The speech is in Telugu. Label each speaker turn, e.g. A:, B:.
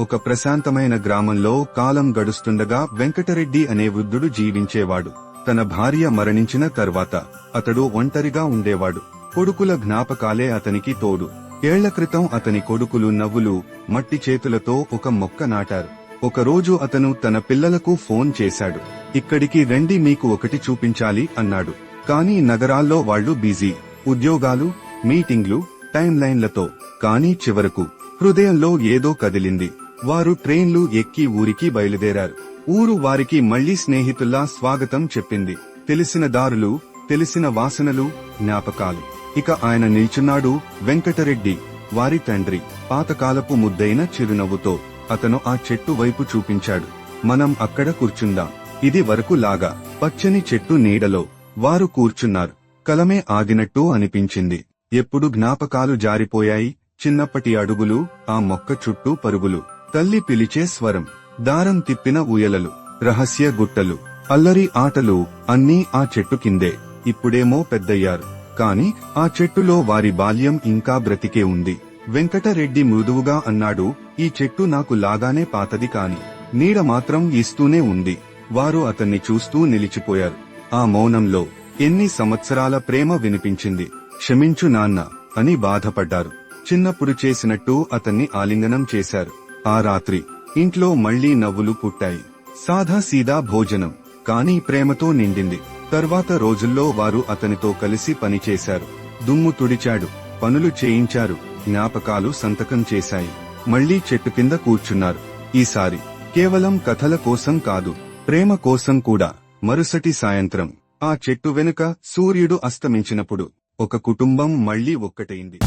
A: ఒక ప్రశాంతమైన గ్రామంలో కాలం గడుస్తుండగా వెంకటరెడ్డి అనే వృద్ధుడు జీవించేవాడు. తన భార్య మరణించిన తర్వాత అతడు ఒంటరిగా ఉండేవాడు. కొడుకుల జ్ఞాపకాలే అతనికి తోడు. ఏళ్ళ క్రితం అతని కొడుకులు నవ్వులు మట్టి చేతులతో ఒక మొక్క నాటారు. ఒకరోజు అతను తన పిల్లలకు ఫోన్ చేశాడు. ఇక్కడికి రండి మీకు ఒకటి చూపించాలి అన్నాడు. కానీ నగరాల్లో వాళ్ళు బిజీ. ఉద్యోగాలు మీటింగ్లు టైం లైన్లతో కానీ చివరకు హృదయంలో ఏదో కదిలింది. వారు ట్రైన్లు ఎక్కి ఊరికి బయలుదేరారు. ఊరు వారికి మళ్ళీ స్నేహితుల్లా స్వాగతం చెప్పింది. తెలిసిన దారులు తెలిసిన వాసనలు జ్ఞాపకాలు. ఇక ఆయన నిల్చున్నాడు వెంకటరెడ్డి వారి తండ్రి. పాతకాలపు ముద్దైన చిరునవ్వుతో అతను ఆ చెట్టు వైపు చూపించాడు. మనం అక్కడ కూర్చుందాం. ఇది వరకు లాగా. పచ్చని చెట్టు నీడలో. వారు కూర్చున్నారు. కలమే ఆగినట్టు అనిపించింది. ఎప్పుడు జ్ఞాపకాలు జారిపోయాయి. చిన్నప్పటి అడుగులు ఆ మొక్క చుట్టూ పరుగులు. తల్లి పిలిచే స్వరం దారం తిప్పిన ఉయలలు రహస్య గుట్టలు అల్లరి ఆటలు అన్నీ ఆ చెట్టు కిందే ఇప్పుడేమో పెద్దయ్యారు. కాని ఆ చెట్టులో వారి బాల్యం ఇంకా బ్రతికే ఉంది. వెంకటరెడ్డి మృదువుగా అన్నాడు ఈ చెట్టు నాకు లాగానే పాతది కాని నీడ మాత్రం ఇస్తూనే ఉంది. వారు అతన్ని చూస్తూ నిలిచిపోయారు. ఆ మౌనంలో ఎన్ని సంవత్సరాల ప్రేమ వినిపించింది. క్షమించు నాన్న అని బాధపడ్డారు. చిన్నప్పుడు చేసినట్టు అతన్ని ఆలింగనం చేశారు. ఆ రాత్రి ఇంట్లో మళ్ళీ నవ్వులు పుట్టాయి. సాదా సీదా భోజనం. కానీ ప్రేమతో నిండింది. తర్వాత రోజుల్లో వారు అతనితో కలిసి పనిచేశారు దుమ్ము తుడిచాడు. పనులు చేయించారు. జ్ఞాపకాలు సంతకం చేశాయి. మళ్ళీ చెట్టు కింద కూర్చున్నారు. ఈసారి కేవలం కథల కోసం కాదు ప్రేమ కోసం కూడా. మరుసటి సాయంత్రం ఆ చెట్టు వెనుక సూర్యుడు అస్తమించినప్పుడు ఒక కుటుంబం మళ్ళీ ఒక్కటైంది.